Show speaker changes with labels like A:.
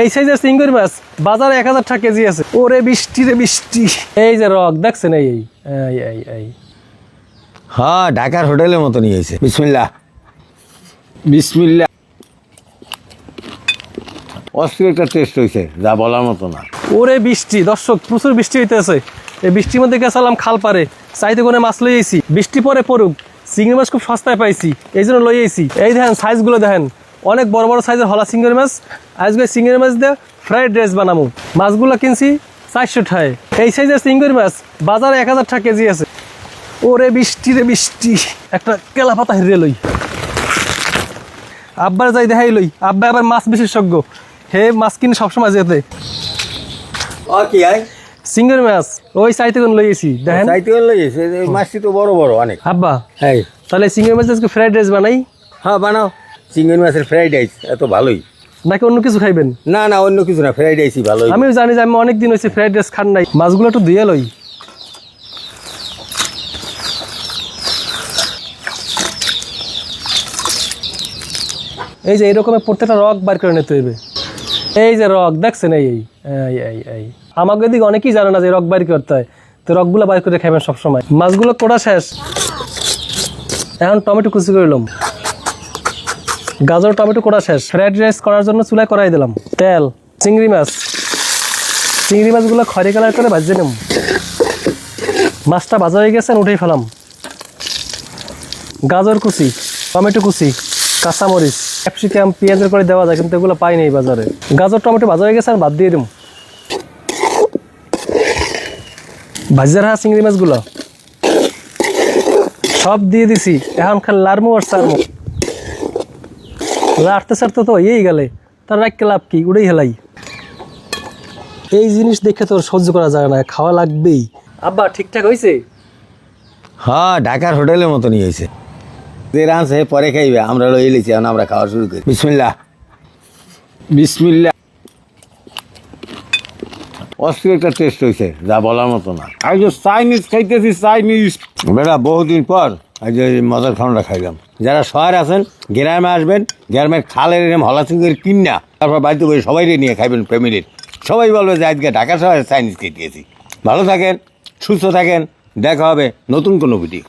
A: এই সাইজের সিঙ্গুর মাছ বাজারে এক হাজার টাকা কেজি আছে। ওরে বৃষ্টি রে বৃষ্টি। এই যে রক দেখছেন? এই এই এই এই এই।
B: হ্যাঁ ঢাকার হোটেলের মতো নিয়ে এসে। বিসমিল্লা বিসমিল্লা অস্থির একটা টেস্ট হয়েছে যা বলার মতো না।
A: ওরে বৃষ্টি দর্শক প্রচুর বৃষ্টি হইতেছে। এই বৃষ্টির মধ্যে গেছিলাম খাল পারে। চাইতে করে মাছ লই আইছি বৃষ্টি পরে পড়ুক। চিংড়ি মাছ খুব সস্তায় পাইছি। এই জন্য লই আইছি এই দেখেন সাইজগুলো দেখেন। অনেক বড় বড় সাইজের হলা চিংড়ি মাছ। আজকে চিংড়ি মাছ দিয়ে ফ্রাইড রাইস বানাবো মাছগুলো কিনছি চারশো ঠায়। এই সাইজের চিংড়ি মাছ বাজারে এক হাজার টাকা কেজি আছে। ওরে বৃষ্টি রে বৃষ্টি। একটা কেলা পাতা হিরে লই। আব্বার যাই দেখাই লই। আব্বা আবার মাছ বিশেষজ্ঞ। হে মাছ কিনে সবসময় যেতে।
B: কি
A: সিঙ্গার মাছ ওই চাইতে কোন লইয়েছি? দেখেন।
B: চাইতে লইছে মাছটি তো বড় বড় অনেক।
A: আব্বা
B: হ্যাঁ
A: তাহলে সিঙ্গার মাছ আজকে ফ্রাইড রাইস বানাই।
B: হ্যাঁ বানাও। চিংড়ি মাছের ফ্রাইড রাইস এত ভালোই।
A: নাকি অন্য কিছু খাইবেন?
B: না না অন্য কিছু না ফ্রাইড রাইসই ভালো
A: আমিও জানি যে আমি অনেক দিন হয়েছে ফ্রাইড রাইস খান নাই। মাছগুলো একটু দিয়ে লই। এই যে এরকম প্রত্যেকটা রক বার করে নিতে হইবে। এই যে রক দেখছেন? এই এই এই এই আমাকে এদিকে অনেকেই জানে না যে রক বাইর করতে হয়। তো রকগুলো বাইর করে খাবেন সবসময়। মাছগুলো কোড়া শেষ? এখন টমেটো কুচি করলাম গাজর, টমেটো কোড়া শেষ। ফ্রাইড রাইস করার জন্য চুলায় করাই দিলাম। তেল, চিংড়ি মাছ। চিংড়ি মাছগুলো খড়ি কালার করে ভাজিয়ে নেব মাছটা হয়ে গেছে, উঠেই ফেলাম। গাজর কুচি, টমেটো কুচি, কাঁচামরিচ, ক্যাপসিকাম, পেঁয়াজের করে দেওয়া যায়, কিন্তু এগুলো পাই নেই বাজারে। গাজর, টমেটো হয়ে গেছে, আর বাদ দিয়ে দিম। ভাজিয়ে রাখা চিংড়ি মাছগুলো। সব দিয়ে দিছি, এখন খালি লারমু আর সারমু লাড়তে সারতে তো এই গেলে। তার রাখ লাভ কি? উড়েই হেলাই। এই জিনিস দেখে তোর সহ্য করা যায় না খাওয়া লাগবেই। আব্বা ঠিকঠাক হয়েছে
B: হ্যাঁ ঢাকার হোটেলের মতো নিয়ে এসে যে রাঁধছে পরে খাইবে আমরা লই লিছি এখন আমরা খাওয়া শুরু করি। বিসমিল্লা বিসমিল্লা অস্থির একটা টেস্ট হয়েছে যা বলার মতো না। আর যে চাইনিজ খাইতেছি চাইনিজ বেটা বহুদিন পর আজ মজার খাওয়াটা খাইলাম। যারা শহরে আছেন, গ্রামে আসবেন, গ্রামের খালের এরম হলা সিংহের কিনা তারপর বাড়িতে বসে সবাই নিয়ে খাইবেন ফ্যামিলির। সবাই বলবে যে আজকে ঢাকা শহরে চাইনিজ খেতেছি ভালো থাকেন, সুস্থ থাকেন, দেখা হবে নতুন কোনো ভিডিও